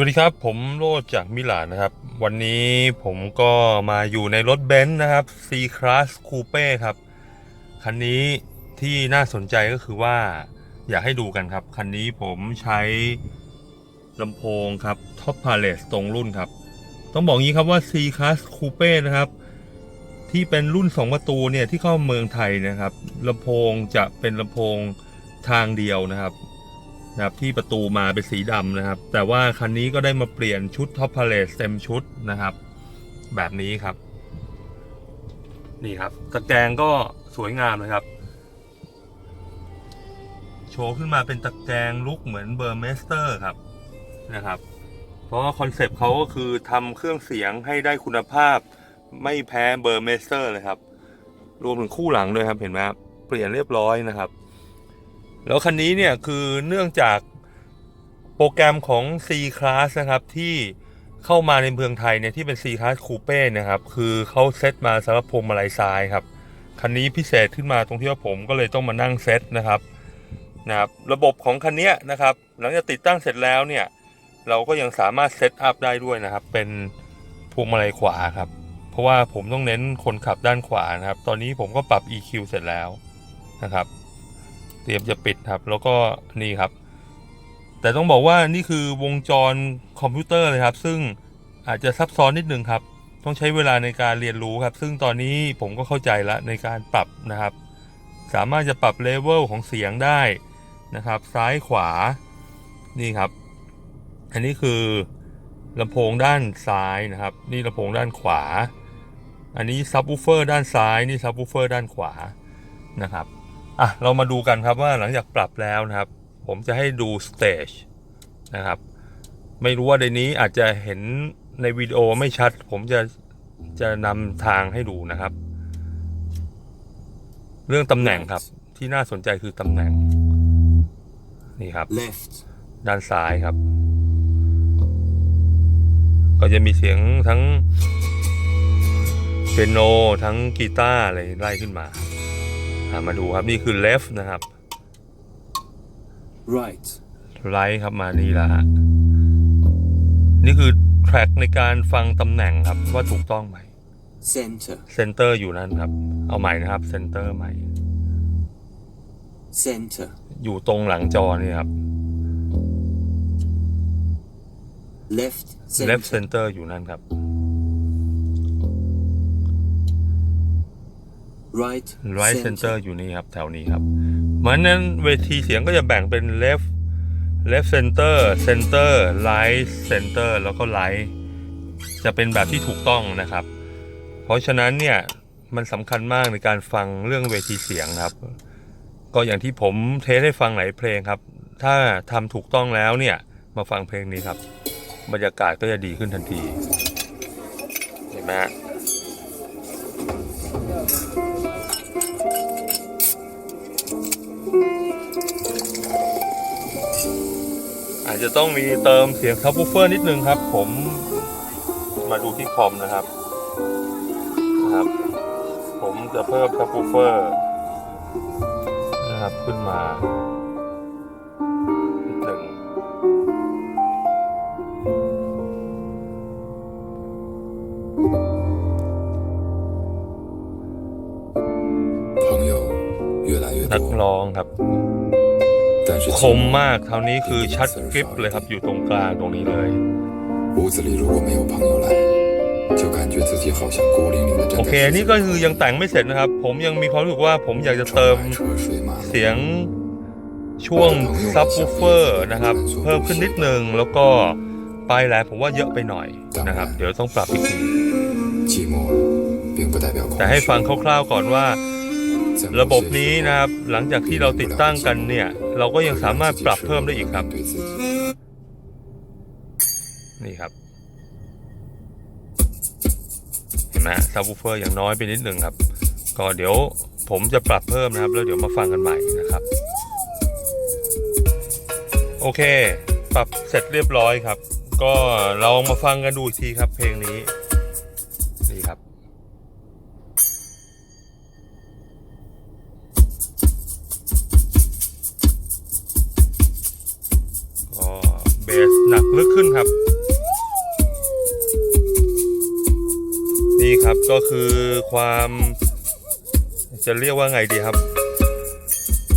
วัสดีครับ ผมโรดจากมิลานนะครับ วันนี้ผมก็มาอยู่ในรถเบนซ์นะครับ C Class Coupe ครับ คันนี้ที่น่าสนใจก็คือว่าอยากให้ดูกันครับ คันนี้ผมใช้ลำโพงครับ Top Palace ตรงรุ่นครับ ต้องบอกงี้ครับว่า C Class Coupe นะครับ ที่เป็นรุ่น 2 ประตูเนี่ยที่เข้าเมืองไทยนะครับลำโพงจะเป็นลำโพงทางเดียวนะครับ นะครับที่ประตูมาเป็นสีดำนะครับ แต่ว่าคันนี้ก็ได้มาเปลี่ยนชุดท็อปพาเลสเต็มชุดนะครับ แบบนี้ครับ นี่ครับตะแกรงก็สวยงามนะครับ โชว์ขึ้นมาเป็นตะแกรงลุกเหมือนเบอร์เมสเตอร์ครับนะครับ เพราะว่าคอนเซปต์เขาก็คือทำเครื่องเสียงให้ได้คุณภาพไม่แพ้เบอร์เมสเตอร์เลยครับ รวมถึงคู่หลังด้วยครับเห็นไหมครับเปลี่ยนเรียบร้อยนะครับ แล้วคันนี้เนี่ยคือเนื่องจากโปรแกรมของ C Class นะครับที่เข้ามาในเมืองไทยเนี่ยที่เป็น C Class Coupe นะครับ คือเขาเซตมาสำหรับพวงมาลัยซ้ายครับ คันนี้พิเศษขึ้นมาตรงที่ว่าผมก็เลยต้องมานั่งเซตนะครับนะครับระบบของคันนี้นะครับ หลังจากติดตั้งเสร็จแล้วเนี่ย เราก็ยังสามารถเซตอัพได้ด้วยนะครับ เป็นพวงมาลัยขวาครับ เพราะว่าผมต้องเน้นคนขับด้านขวานะครับ ตอนนี้ผมก็ปรับ EQ เสร็จแล้วนะครับ เตรียมจะปิดครับ แล้วก็นี่ครับ แต่ต้องบอกว่านี่คือวงจรคอมพิวเตอร์เลยครับ ซึ่งอาจจะซับซ้อนนิดนึงครับ ต้องใช้เวลาในการเรียนรู้ครับ ซึ่งตอนนี้ผมก็เข้าใจล้วในการปรับนะครับ สามารถจะปรับเลเวลของเสียงได้นะครับ ซ้ายขวานี่ครับ อันนี้คือลำโพงด้านซ้ายนะครับ นี่ลำโพงด้านขวา อันนี้ซับวูเฟอร์ด้านซ้าย นี่ซับวูเฟอร์ด้านขวานะครับ อะเรามาดูกันครับว่าหลังจากปรับแล้วนะครับ ผมจะให้ดูสเตจนะครับ ไม่รู้ว่าในนี้อาจจะเห็นในวิดีโอไม่ชัด ผมจะจะนำทางให้ดูนะครับ เรื่องตำแหน่งครับ ที่น่าสนใจคือตำแหน่ง นี่ครับ left, ด้านซ้ายครับ ก็จะมีเสียงทั้งเปียโนทั้งกีตาร์อะไรไล่ขึ้นมาอะ มาดูครับนี่คือ left นะครับ right, right ครับมานี่แล้วฮะนี่คือ track ในการฟังตำแหน่งครับว่าถูกต้องไหม center, center อยู่นั่นครับ เอาใหม่นะครับ center ใหม่ center, อยู่ตรงหลังจอนี่ครับ left, center, left center อยู่นั่นครับ right, right center อยู่นี่ครับ แถวนี้ครับเหมือนนั้นเวทีเสียงก็จะแบ่งเป็น left left center center right center แล้วก็ right จะเป็นแบบที่ถูกต้องนะครับ เพราะฉะนั้นเนี่ย มันสำคัญมากในการฟังเรื่องเวทีเสียงครับ ก็อย่างที่ผมเทสให้ฟังหลายเพลงครับ ถ้าทำถูกต้องแล้วเนี่ย มาฟังเพลงนี้ครับ บรรยากาศก็จะดีขึ้นทันที เห็นไหมฮะ อาจจะต้องมีเติมเสียงซับวูเฟอร์นิดนึงครับ ผมมาดูที่คอมนะครับนะครับ ผมจะเพิ่มซับวูเฟอร์นะครับขึ้นมานิดหนึ่ง 朋友越来越 นัก 多， ร้องครับ 但是 คมมากคราวนี้คือชัดกริบเลยครับอยู่ตรงกลางตรงนี้เลยโอเคนี่ก็คือยังแต่งไม่เสร็จนะครับ ผมยังมีความรู้สึกว่าผมอยากจะเติมเสียงช่วงซับวูเฟอร์นะครับ เพิ่มขึ้นนิดนึงแล้วก็ไปแล้วผมว่าเยอะไปหน่อยนะครับ เดี๋ยวต้องปรับอีกทีแต่ให้ฟังคร่าวๆก่อนว่า ระบบนี้นะครับหลังจากที่เราติดตั้งกันเนี่ย เราก็ยังสามารถปรับเพิ่มได้อีกครับ นี่ครับ เห็นไหมซับวูเฟอร์อย่างน้อยไปนิดหนึ่งครับ ก็เดี๋ยวผมจะปรับเพิ่มนะครับ แล้วเดี๋ยวมาฟังกันใหม่นะครับ โอเค ปรับเสร็จเรียบร้อยครับ ก็เรามาฟังกันดูอีกทีครับเพลงนี้ นี่ครับ เบสหนักลึกขึ้นครับ นี่ครับก็คือความจะเรียกว่าไงดีครับ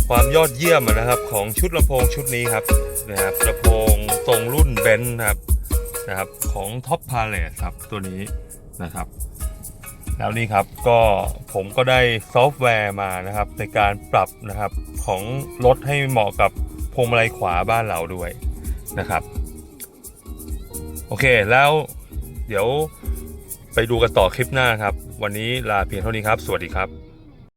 ความยอดเยี่ยมนะครับของชุดลำโพงชุดนี้ครับนะครับลำโพงทรงรุ่นเบนซ์นะครับนะครับของท็อปพาเลสครับตัวนี้นะครับ แล้วนี่ครับก็ผมก็ได้ซอฟต์แวร์มานะครับในการปรับนะครับของรถให้เหมาะกับพวงมาลัยขวาบ้านเราด้วย นะครับ โอเคแล้วเดี๋ยวไปดูกันต่อคลิปหน้าครับ วันนี้ลาเพียงเท่านี้ครับ สวัสดีครับ